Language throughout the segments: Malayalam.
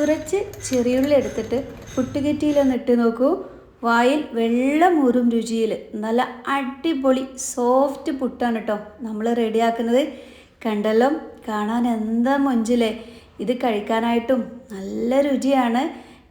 കുറച്ച് ചെറിയുള്ളി എടുത്തിട്ട് പുട്ടുകെറ്റിയിലൊന്ന് ഇട്ട് നോക്കൂ. വായിൽ വെള്ളമൂറും രുചിയിൽ. നല്ല അടിപൊളി സോഫ്റ്റ് പുട്ടാണ് കേട്ടോ നമ്മൾ റെഡിയാക്കുന്നത്. കണ്ടല്ലോ കാണാൻ എന്താ മൊഞ്ചിലേ? ഇത് കഴിക്കാനായിട്ടും നല്ല രുചിയാണ്.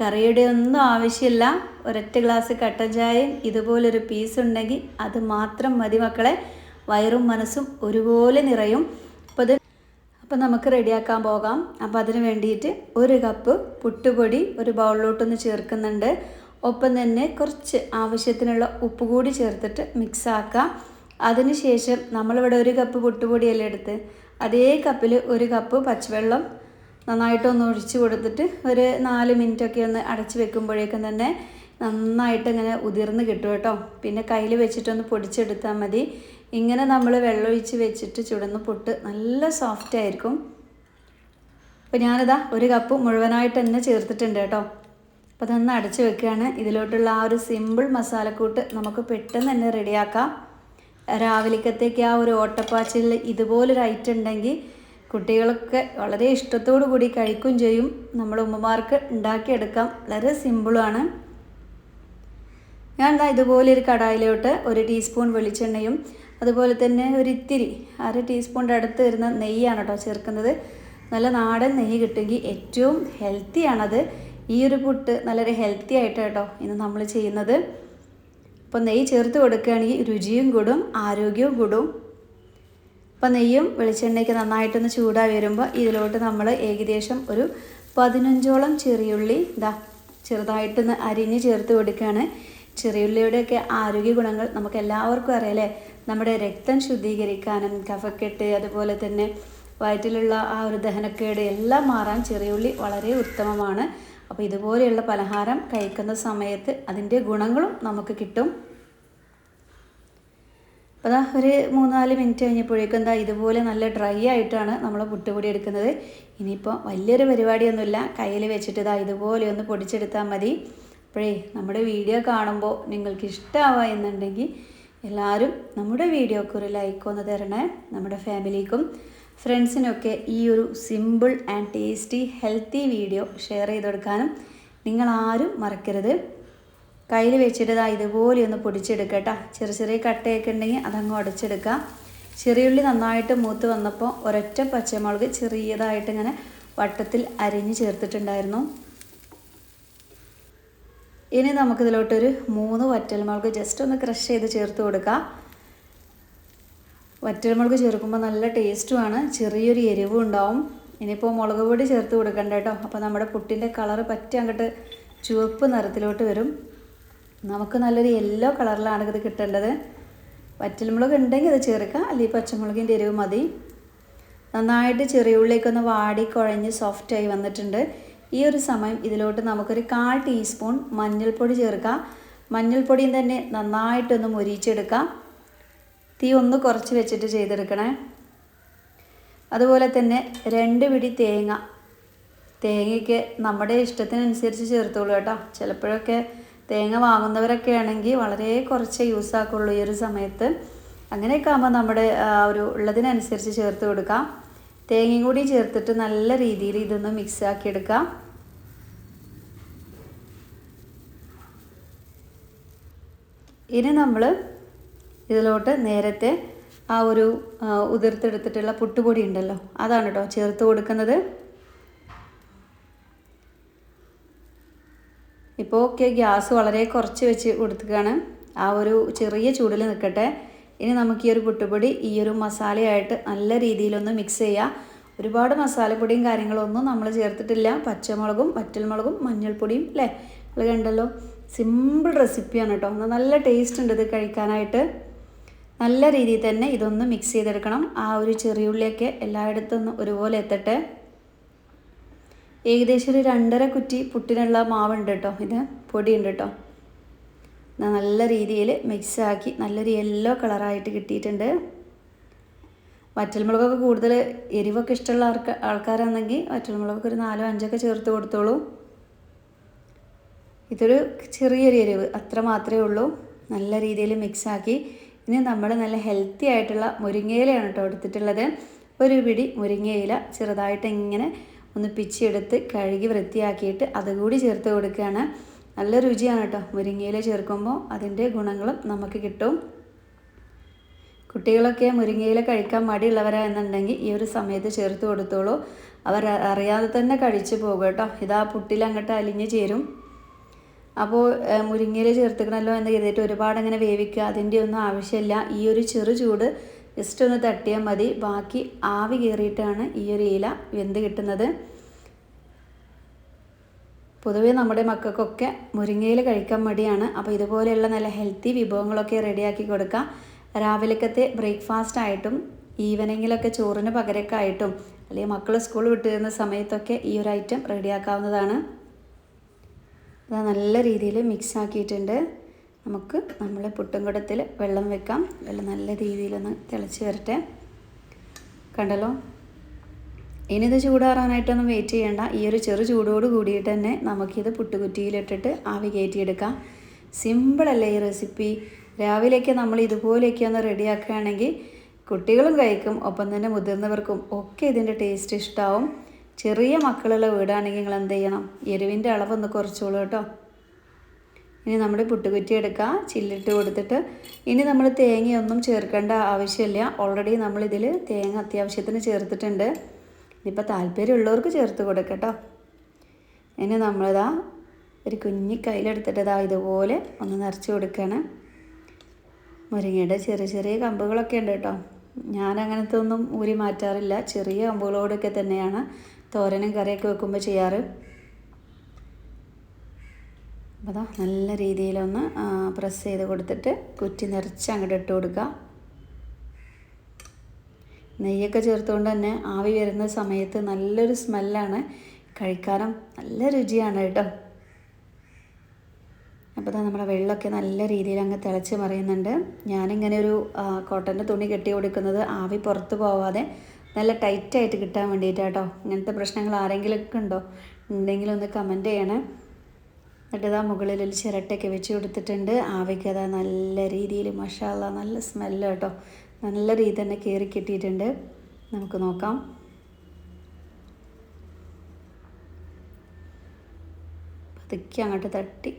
കറിയുടെ ഒന്നും ആവശ്യമില്ല. ഒരൊറ്റ ഗ്ലാസ് കട്ടൻ ചായയും ഇതുപോലൊരു പീസ് ഉണ്ടെങ്കിൽ അത് മാത്രം മതി മക്കളെ. വയറും മനസ്സും ഒരുപോലെ നിറയും. അപ്പോൾ നമുക്ക് റെഡിയാക്കാൻ പോകാം. അപ്പോൾ അതിന് വേണ്ടിയിട്ട് ഒരു കപ്പ് പുട്ടുപൊടി ഒരു ബൗളിലോട്ടൊന്ന് ചേർക്കുന്നുണ്ട്. ഒപ്പം തന്നെ കുറച്ച് ആവശ്യത്തിനുള്ള ഉപ്പ് കൂടി ചേർത്തിട്ട് മിക്സ് ആക്കാം. അതിനുശേഷം നമ്മളിവിടെ ഒരു കപ്പ് പുട്ടുപൊടിയല്ലേ എടുത്ത്? അതേ കപ്പിൽ ഒരു കപ്പ് പച്ചവെള്ളം നന്നായിട്ടൊന്ന് ഒഴിച്ച് കൊടുത്തിട്ട് ഒരു നാല് മിനിറ്റൊക്കെ ഒന്ന് അടച്ച് വെക്കുമ്പോഴേക്കും തന്നെ നന്നായിട്ട് ഇങ്ങനെ ഉതിർന്ന് കിട്ടും കേട്ടോ. പിന്നെ കയ്യിൽ വെച്ചിട്ടൊന്ന് പൊടിച്ചെടുത്താൽ മതി. ഇങ്ങനെ നമ്മൾ വെള്ളമൊഴിച്ച് വെച്ചിട്ട് ചുടുന്ന പുട്ട് നല്ല സോഫ്റ്റ് ആയിരിക്കും. അപ്പോൾ ഞാനിതാ ഒരു കപ്പ് മുഴുവനായിട്ട് തന്നെ ചേർത്തിട്ടുണ്ട് കേട്ടോ. അപ്പോൾ അതൊന്ന് അടച്ചു വെക്കുകയാണ്. ഇതിലോട്ടുള്ള ആ ഒരു സിമ്പിൾ മസാലക്കൂട്ട് നമുക്ക് പെട്ടെന്ന് തന്നെ റെഡിയാക്കാം. രാവിലേക്കത്തേക്ക് ആ ഒരു ഓട്ടപ്പാച്ചിൽ ഇതുപോലൊരു ഐറ്റം ഉണ്ടെങ്കിൽ കുട്ടികളൊക്കെ വളരെ ഇഷ്ടത്തോടു കൂടി കഴിക്കുകയും ചെയ്യും. നമ്മുടെ ഉമ്മമാർക്ക് ഉണ്ടാക്കിയെടുക്കാം. വളരെ സിമ്പിളാണ് ഞാൻ ഇതുപോലെ ഒരു കടായിലോട്ട് ഒരു ടീസ്പൂൺ വെളിച്ചെണ്ണയും അതുപോലെ തന്നെ ഒരിത്തിരി അര ടീസ്പൂണിന്റെ അടുത്ത് വരുന്ന നെയ്യാണ് കേട്ടോ ചേർക്കുന്നത്. നല്ല നാടൻ നെയ്യ് കിട്ടുമെങ്കിൽ ഏറ്റവും ഹെൽത്തിയാണത് ഈ ഒരു പുട്ട് നല്ലൊരു ഹെൽത്തി ആയിട്ട് കേട്ടോ ഇന്ന് നമ്മൾ ചെയ്യുന്നത്. അപ്പോൾ നെയ്യ് ചേർത്ത് കൊടുക്കുകയാണെങ്കിൽ രുചിയും കൂടും ആരോഗ്യവും കൂടും. അപ്പോൾ നെയ്യും വെളിച്ചെണ്ണയ്ക്ക് നന്നായിട്ടൊന്ന് ചൂടായി വരുമ്പോൾ ഇതിലോട്ട് നമ്മൾ ഏകദേശം ഒരു പതിനഞ്ചോളം ചെറിയുള്ളി ഇതാ ചെറുതായിട്ടൊന്ന് അരിഞ്ഞ് ചേർത്ത് കൊടുക്കുകയാണ്. ചെറിയുള്ളിയുടെയൊക്കെ ആരോഗ്യ ഗുണങ്ങൾ നമുക്ക് എല്ലാവർക്കും അറിയാലേ നമ്മുടെ രക്തം ശുദ്ധീകരിക്കാനും കഫക്കെട്ട് അതുപോലെ തന്നെ വയറ്റിലുള്ള ആ ഒരു ദഹനക്കേട് എല്ലാം മാറാൻ ചെറിയുള്ളി വളരെ ഉത്തമമാണ്. അപ്പോൾ ഇതുപോലെയുള്ള പലഹാരം കഴിക്കുന്ന സമയത്ത് അതിന്റെ ഗുണങ്ങളും നമുക്ക് കിട്ടും. അപ്പോൾ അതാ ഒരു മൂന്നാൽ മിനിറ്റ് കഴിഞ്ഞപ്പോഴേക്കും എന്താ ഇതുപോലെ നല്ല ഡ്രൈ ആയിട്ടാണ് നമ്മൾ പുട്ടുപൊടി എടുക്കുന്നത്. ഇനിയിപ്പോൾ വലിയൊരു പരിപാടിയൊന്നുമില്ല. കയ്യിൽ വെച്ചിട്ട് ഇതാ ഇതുപോലെ ഒന്ന് പൊടിച്ചെടുത്താൽ മതി. അപ്പോഴേ നമ്മുടെ വീഡിയോ കാണുമ്പോൾ നിങ്ങൾക്ക് ഇഷ്ടമാവുക എന്നുണ്ടെങ്കിൽ എല്ലാവരും നമ്മുടെ വീഡിയോക്ക് ഒരു ലൈക്ക് ഒന്ന് തരണേ. നമ്മുടെ ഫാമിലിക്കും ഫ്രണ്ട്സിനൊക്കെ ഈ ഒരു simple and tasty healthy video share ചെയ്ത് കൊടുക്കാനും നിങ്ങളാരും മറക്കരുത്. കയ്യിൽ വെച്ചിട്ട് ഇതാ ഇതുപോലെ ഒന്ന് പൊടിച്ചെടുക്കട്ടോ ചെറിയ ചെറിയ കട്ടയൊക്കെ ഉണ്ടെങ്കിൽ അതങ്ങ് ഉടച്ചെടുക്കാം ചെറിയുള്ളി നന്നായിട്ട് മൂത്ത് വന്നപ്പോൾ ഒരൊറ്റ പച്ചമുളക് ചെറിയതായിട്ട് ഇങ്ങനെ വട്ടത്തിൽ അരിഞ്ഞ് ചേർത്തിട്ടുണ്ടായിരുന്നു. ഇനി നമുക്കിതിലോട്ടൊരു മൂന്ന് വറ്റൽമുളക് ജസ്റ്റ് ഒന്ന് ക്രഷ് ചെയ്ത് ചേർത്ത് കൊടുക്കാം. വറ്റൽമുളക് ചേർക്കുമ്പോൾ നല്ല ടേസ്റ്റുമാണ് ചെറിയൊരു എരിവും ഉണ്ടാവും. ഇനിയിപ്പോൾ മുളക് പൊടി ചേർത്ത് കൊടുക്കണ്ട കേട്ടോ. അപ്പോൾ നമ്മുടെ പുട്ടിന്റെ കളറ് പറ്റി അങ്ങോട്ട് ചുവപ്പ് നിറത്തിലോട്ട് വരും. നമുക്ക് നല്ലൊരു യെല്ലോ കളറിലാണ് ഇത് കിട്ടേണ്ടത്. വറ്റൽമുളക് ഉണ്ടെങ്കിൽ അത് ചേർക്കാം. അല്ലെങ്കിൽ പച്ചമുളകിന്റെ എരിവ് മതി. നന്നായിട്ട് ചെറിയ ഉള്ളിലേക്കൊന്ന് വാടി കുഴഞ്ഞ് സോഫ്റ്റായി വന്നിട്ടുണ്ട്. ഈ ഒരു സമയം ഇതിലോട്ട് നമുക്കൊരു കാൽ ടീസ്പൂൺ മഞ്ഞൾപ്പൊടി ചേർക്കാം മഞ്ഞൾപ്പൊടിയും തന്നെ നന്നായിട്ടൊന്ന് മുരിച്ചെടുക്കാം തീ ഒന്ന് കുറച്ച് വെച്ചിട്ട് ചെയ്തെടുക്കണേ. അതുപോലെ തന്നെ രണ്ട് പിടി തേങ്ങ. തേങ്ങയ്ക്ക് നമ്മുടെ ഇഷ്ടത്തിനനുസരിച്ച് ചേർത്തോളൂ കേട്ടോ. ചിലപ്പോഴൊക്കെ തേങ്ങ വാങ്ങുന്നവരൊക്കെ ആണെങ്കിൽ വളരെ കുറച്ച് യൂസ് ആക്കുള്ളൂ ഈ ഒരു സമയത്ത്. അങ്ങനെയൊക്കെ ആകുമ്പോൾ നമ്മുടെ ഒരു ഉള്ളതിനനുസരിച്ച് ചേർത്ത് കൊടുക്കാം. തേങ്ങയും കൂടി ചേർത്തിട്ട് നല്ല രീതിയിൽ ഇതൊന്ന് മിക്സ് ആക്കി എടുക്കാം ഇനി നമ്മൾ ഇതിലോട്ട് നേരത്തെ ആ ഒരു ഉതിർത്തെടുത്തിട്ടുള്ള പുട്ടുപൊടി ഉണ്ടല്ലോ അതാണ് കേട്ടോ ചേർത്ത് കൊടുക്കുന്നത്. ഇപ്പോൾ ഓക്കെ ഗ്യാസ് വളരെ കുറച്ച് വെച്ച് കൊടുത്തുകയാണ് ആ ഒരു ചെറിയ ചൂടിൽ നിൽക്കട്ടെ. ഇനി നമുക്ക് ഈ ഒരു പുട്ടുപൊടി ഈ ഒരു മസാലയായിട്ട് നല്ല രീതിയിലൊന്ന് മിക്സ് ചെയ്യാം. ഒരുപാട് മസാലപ്പൊടിയും കാര്യങ്ങളൊന്നും നമ്മൾ ചേർത്തിട്ടില്ല. പച്ചമുളകും വറ്റൽമുളകും മഞ്ഞൾപ്പൊടിയും അല്ലേ? നിങ്ങൾ കണ്ടല്ലോ. സിമ്പിൾ റെസിപ്പിയാണ് കേട്ടോ. നല്ല ടേസ്റ്റ് ഉണ്ട് ഇത് കഴിക്കാനായിട്ട്. നല്ല രീതിയിൽ തന്നെ ഇതൊന്ന് മിക്സ് ചെയ്തെടുക്കണം. ആ ഒരു ചെറിയുള്ളിയൊക്കെ എല്ലായിടത്തും ഒരുപോലെ എത്തട്ടെ. ഏകദേശം ഒരു രണ്ടര കുറ്റി പുട്ടിനുള്ള മാവുണ്ട് കേട്ടോ. ഇത് പൊടിയുണ്ട് കേട്ടോ. നല്ല രീതിയിൽ മിക്സാക്കി നല്ലൊരു യെല്ലോ കളറായിട്ട് കിട്ടിയിട്ടുണ്ട്. വറ്റൽമുളകൊക്കെ കൂടുതൽ എരിവൊക്കെ ഇഷ്ടമുള്ള ആൾക്കാർ ആൾക്കാരാണെങ്കിൽ വറ്റൽമുളകൊക്കെ ഒരു നാലോ അഞ്ചൊക്കെ ചേർത്ത് കൊടുത്തോളൂ. ഇതൊരു ചെറിയൊരു എരിവ് അത്ര മാത്രമേ ഉള്ളൂ. നല്ല രീതിയിൽ മിക്സാക്കി ഇനി നമ്മൾ നല്ല ഹെൽത്തി ആയിട്ടുള്ള മുരിങ്ങയിലയാണ് കേട്ടോ എടുത്തിട്ടുള്ളത്. ഒരു പിടി മുരിങ്ങയില ചെറുതായിട്ട് ഇങ്ങനെ ഒന്ന് പിച്ചെടുത്ത് കഴുകി വൃത്തിയാക്കിയിട്ട് അതുകൂടി ചേർത്ത് കൊടുക്കുകയാണ്. നല്ല രുചിയാണ് കേട്ടോ മുരിങ്ങയില ചേർക്കുമ്പോൾ അതിന്റെ ഗുണങ്ങളും നമുക്ക് കിട്ടും. കുട്ടികളൊക്കെ മുരിങ്ങയില കഴിക്കാൻ മടിയുള്ളവരാണെന്നുണ്ടെങ്കിൽ ഈ ഒരു സമയത്ത് ചേർത്ത് കൊടുത്തോളൂ. അവർ അറിയാതെ തന്നെ കഴിച്ചു പോകും കേട്ടോ ഇതാ പുട്ടിൽ അങ്ങോട്ട് അലിഞ്ഞ് ചേരും. അപ്പോൾ മുരിങ്ങയില ചേർത്തിക്കണമല്ലോ എന്ന് കരുതിയിട്ട് ഒരുപാട് അങ്ങനെ വേവിക്കുക. അതിന്റെ ഒന്നും ആവശ്യമില്ല. ഈ ഒരു ചെറു ചൂട് ജസ്റ്റ് ഒന്ന് തട്ടിയാൽ മതി. ബാക്കി ആവി കയറിയിട്ടാണ് ഈ ഒരു ഇല വെന്ത് കിട്ടുന്നത്. പൊതുവേ നമ്മുടെ മക്കൾക്കൊക്കെ മുരിങ്ങയില കഴിക്കാൻ മടിയാണ്. അപ്പോൾ ഇതുപോലെയുള്ള നല്ല ഹെൽത്തി വിഭവങ്ങളൊക്കെ റെഡിയാക്കി കൊടുക്കാം രാവിലക്കത്തെ ബ്രേക്ക്ഫാസ്റ്റ് ആയിട്ടും ഈവനിങ്ങിലൊക്കെ ചോറിന് പകരമൊക്കെ ആയിട്ടും അല്ലെങ്കിൽ മക്കൾ സ്കൂൾ വിട്ട് വരുന്ന സമയത്തൊക്കെ ഈ ഒരു ഐറ്റം റെഡിയാക്കാവുന്നതാണ്. അത് നല്ല രീതിയിൽ മിക്സ് ആക്കിയിട്ടുണ്ട്. നമുക്ക് നമ്മളെ പുട്ടുംകുടത്തിൽ വെള്ളം വെക്കാം. വെള്ളം നല്ല രീതിയിലൊന്ന് തിളച്ച് വരട്ടെ. കണ്ടല്ലോ? ഇനി ഇത് ചൂടാറാനായിട്ടൊന്നും വെയിറ്റ് ചെയ്യേണ്ട. ഈ ഒരു ചെറു ചൂടോട് കൂടിയിട്ട് തന്നെ നമുക്കിത് പുട്ടുകുറ്റിയിലിട്ടിട്ട് ആവി കയറ്റിയെടുക്കാം. സിമ്പിളല്ലേ ഈ റെസിപ്പി രാവിലെയൊക്കെ നമ്മൾ ഇതുപോലെയൊക്കെ ഒന്ന് റെഡിയാക്കുകയാണെങ്കിൽ കുട്ടികളും കഴിക്കും. ഒപ്പം തന്നെ മുതിർന്നവർക്കും ഒക്കെ ഇതിന്റെ ടേസ്റ്റ് ഇഷ്ടമാവും ചെറിയ മക്കളുള്ള വീടാണെങ്കിൽ നിങ്ങൾ എന്ത് ചെയ്യണം? എരിവിന്റെ അളവൊന്ന് കുറച്ചോളൂ കേട്ടോ. ഇനി നമ്മൾ പുട്ടുകുറ്റി എടുക്കുക ചില്ലിട്ട് കൊടുത്തിട്ട് ഇനി നമ്മൾ തേങ്ങയൊന്നും ചേർക്കേണ്ട ആവശ്യമില്ല. ഓൾറെഡി നമ്മളിതിൽ തേങ്ങ അത്യാവശ്യത്തിന് ചേർത്തിട്ടുണ്ട്. ഇനിയിപ്പോൾ താല്പര്യമുള്ളവർക്ക് ചേർത്ത് കൊടുക്കട്ടോ. ഇനി നമ്മളിതാ ഒരു കുഞ്ഞി കയ്യിലെടുത്തിട്ട് ഇതാ ഇതുപോലെ ഒന്ന് നിറച്ച് കൊടുക്കുകയാണ്. മുരിങ്ങയുടെ ചെറിയ ചെറിയ കമ്പുകളൊക്കെ ഉണ്ട് കേട്ടോ. ഞാൻ അങ്ങനത്തെ ഒന്നും ഊരി മാറ്റാറില്ല. ചെറിയ കമ്പുകളോടൊക്കെ തന്നെയാണ്. തോരനും കറിയൊക്കെ വെക്കുമ്പോൾ ചെയ്യാറ്? അപ്പോൾ അതാ നല്ല രീതിയിലൊന്ന് പ്രസ് ചെയ്ത് കൊടുത്തിട്ട് കുറ്റി നിറച്ച് അങ്ങോട്ട് ഇട്ട് കൊടുക്കുക നെയ്യൊക്കെ ചേർത്തുകൊണ്ട് തന്നെ ആവി വരുന്ന സമയത്ത് നല്ലൊരു സ്മെല്ലാണ്. കഴിക്കാനും നല്ല രുചിയാണ് കേട്ടോ. അപ്പോൾ ഇതാ നമ്മുടെ വെള്ളമൊക്കെ നല്ല രീതിയിൽ അങ്ങ് തിളച്ച് മറിയുന്നുണ്ട്. ഞാനിങ്ങനെ ഒരു കോട്ടന്റെ തുണി കെട്ടി കൊടുക്കുന്നത് ആവി പുറത്ത് പോവാതെ നല്ല ടൈറ്റായിട്ട് കിട്ടാൻ വേണ്ടിയിട്ടാട്ടോ. ഇങ്ങനത്തെ പ്രശ്നങ്ങൾ ആരെങ്കിലുമൊക്കെ ഉണ്ടോ? ഉണ്ടെങ്കിൽ ഒന്ന് കമന്റ് ചെയ്യണേ. എന്നിട്ട് ഇതാ മുകളിൽ ഒരു ചിരട്ടയൊക്കെ വെച്ച് കൊടുത്തിട്ടുണ്ട്. ആവിക്ക് അതാ നല്ല രീതിയിൽ മഷാല നല്ല സ്മെല്ല് കേട്ടോ നല്ല രീതി തന്നെ കയറി കിട്ടിയിട്ടുണ്ട്. നമുക്ക് നോക്കാം. പതുക്കെ അങ്ങോട്ട് തട്ടി.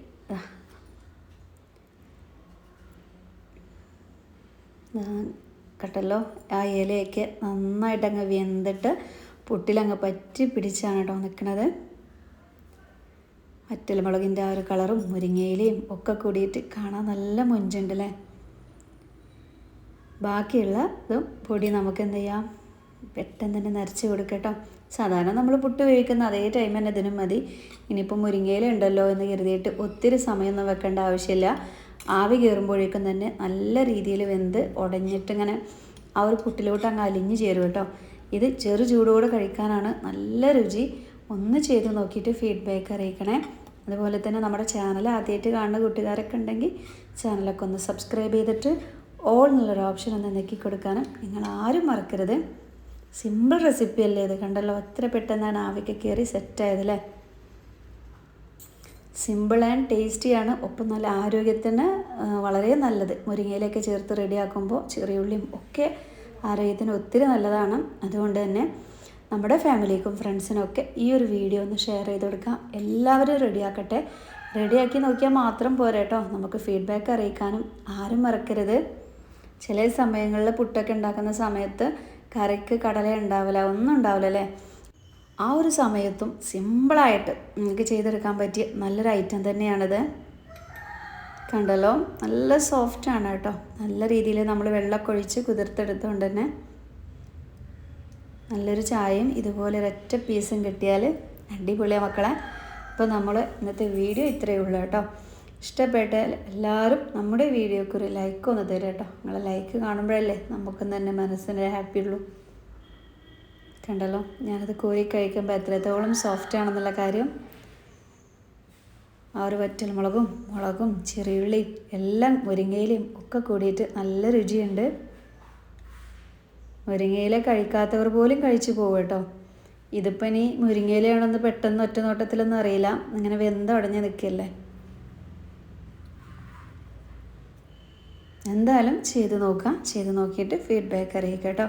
കട്ടല്ലോ ആ ഇലയൊക്കെ നന്നായിട്ട് അങ്ങ് വെന്തിട്ട് പുട്ടിലങ്ങ് പറ്റി പിടിച്ചാണ് കേട്ടോ നിൽക്കുന്നത് വറ്റൽമുളകിന്റെ ആ ഒരു കളറും മുരിങ്ങയിലയും ഒക്കെ കൂടിയിട്ട് കാണാൻ നല്ല മൊഞ്ചുണ്ടല്ലേ? ബാക്കിയുള്ള ഇതും പൊടി നമുക്ക് എന്ത് ചെയ്യാം? പെട്ടെന്ന് തന്നെ നരച്ച് കൊടുക്കട്ടോ സാധാരണ നമ്മൾ പുട്ട് വേവിക്കുന്ന അതേ ടൈം തന്നെ ഇതിനും മതി. ഇനിയിപ്പോൾ മുരിങ്ങയില ഉണ്ടല്ലോ എന്ന് കരുതിയിട്ട് ഒത്തിരി സമയമൊന്നും വെക്കേണ്ട ആവശ്യമില്ല. ആവി കയറുമ്പോഴേക്കും തന്നെ നല്ല രീതിയിൽ വെന്ത് ഉടഞ്ഞിട്ടിങ്ങനെ ആ ഒരു പുട്ടിലോട്ട് അങ്ങ് അലിഞ്ഞ് ചേരും കേട്ടോ. ഇത് ചെറു ചൂടോടെ കഴിക്കാനാണ് നല്ല രുചി. ഒന്ന് ചെയ്ത് നോക്കിയിട്ട് ഫീഡ്ബാക്ക് അറിയിക്കണേ. അതുപോലെ തന്നെ നമ്മുടെ ചാനൽ ആദ്യമായിട്ട് കാണുന്ന കൂട്ടുകാരൊക്കെ ഉണ്ടെങ്കിൽ ചാനലൊക്കെ ഒന്ന് സബ്സ്ക്രൈബ് ചെയ്തിട്ട് ഓൾ എന്നുള്ളൊരു ഓപ്ഷൻ ഒന്ന് നെക്കി കൊടുക്കാനും നിങ്ങൾ ആരും മറക്കരുത്. സിമ്പിൾ റെസിപ്പി അല്ലേ ഇത്. കണ്ടല്ലോ? അത്ര പെട്ടെന്നാണ് ആവിക്ക് കയറി സെറ്റായതല്ലേ സിമ്പിൾ ആൻഡ് ടേസ്റ്റിയാണ് ഒപ്പം നല്ല ആരോഗ്യത്തിന് വളരെ നല്ലത്. മുരിങ്ങയിലൊക്കെ ചേർത്ത് റെഡിയാക്കുമ്പോൾ ചെറിയുള്ളിയും ഒക്കെ ആരോഗ്യത്തിന് ഒത്തിരി നല്ലതാണ്. അതുകൊണ്ട് തന്നെ നമ്മുടെ ഫാമിലിക്കും ഫ്രണ്ട്സിനൊക്കെ ഈ ഒരു വീഡിയോ ഒന്ന് ഷെയർ ചെയ്ത് കൊടുക്കാം എല്ലാവരും റെഡിയാക്കട്ടെ. റെഡിയാക്കി നോക്കിയാൽ മാത്രം പോരെ കേട്ടോ. നമുക്ക് ഫീഡ്ബാക്ക് അറിയിക്കാനും ആരും മറക്കരുത്. ചില സമയങ്ങളിൽ പുട്ടൊക്കെ ഉണ്ടാക്കുന്ന സമയത്ത് കറിക്ക് കടല ഉണ്ടാവില്ല ഒന്നും ഉണ്ടാവില്ല അല്ലേ? ആ ഒരു സമയത്തും സിമ്പിളായിട്ട് നിങ്ങൾക്ക് ചെയ്തെടുക്കാൻ പറ്റിയ നല്ലൊരു ഐറ്റം തന്നെയാണിത്. കണ്ടല്ലോ? നല്ല സോഫ്റ്റ് ആണ് കേട്ടോ. നല്ല രീതിയിൽ നമ്മൾ വെള്ളമൊക്കെ ഒഴിച്ച് കുതിർത്തെടുത്തുകൊണ്ട് തന്നെ നല്ലൊരു ചായയും ഇതുപോലെ ഒരൊറ്റ പീസും കിട്ടിയാൽ അടിപൊളിയാണ് മക്കളെ. അപ്പോൾ നമ്മൾ ഇന്നത്തെ വീഡിയോ ഇത്രയേ ഉള്ളൂ കേട്ടോ. ഇഷ്ടപ്പെട്ടാൽ എല്ലാവരും നമ്മുടെ വീഡിയോക്ക് ഒരു ലൈക്ക് ഒന്ന് തരാം കേട്ടോ. നിങ്ങളെ ലൈക്ക് കാണുമ്പോഴല്ലേ നമുക്കും തന്നെ മനസ്സിന് ഹാപ്പി ഉള്ളൂ. കണ്ടല്ലോ? ഞാനത് കോരി കഴിക്കുമ്പോൾ എത്രത്തോളം സോഫ്റ്റ് ആണെന്നുള്ള കാര്യം. ആ ഒരു വറ്റൽ മുളകും മുളകും ചെറിയുള്ളിയും എല്ലാം മുരിങ്ങയിലയും ഒക്കെ കൂടിയിട്ട് നല്ല രുചിയുണ്ട്. മുരിങ്ങയില കഴിക്കാത്തവർ പോലും കഴിച്ചു പോകും കേട്ടോ. ഇതിപ്പോൾ ഇനി മുരിങ്ങയിലയാണെന്ന് പെട്ടെന്ന് ഒറ്റ നോട്ടത്തിലൊന്നും അറിയില്ല. ഇങ്ങനെ വെന്തടഞ്ഞ് നിൽക്കല്ലേ എന്തായാലും ചെയ്ത് നോക്കാം. ചെയ്ത് നോക്കിയിട്ട് ഫീഡ്ബാക്ക് അറിയിക്കാം കേട്ടോ.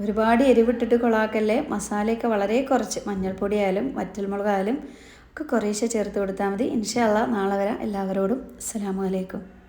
ഒരുപാട് എരിവിട്ടിട്ട് കൊളാക്കല്ലേ? മസാലയൊക്കെ വളരെ കുറച്ച്. മഞ്ഞൾപ്പൊടിയായാലും വറ്റൽമുളകായാലും ഒക്കെ കുറേശ്ശെ ചേർത്ത് കൊടുത്താൽ മതി. ഇൻഷാല്ല നാളെ വരാം. എല്ലാവരോടും അസ്സാം അലൈക്കും.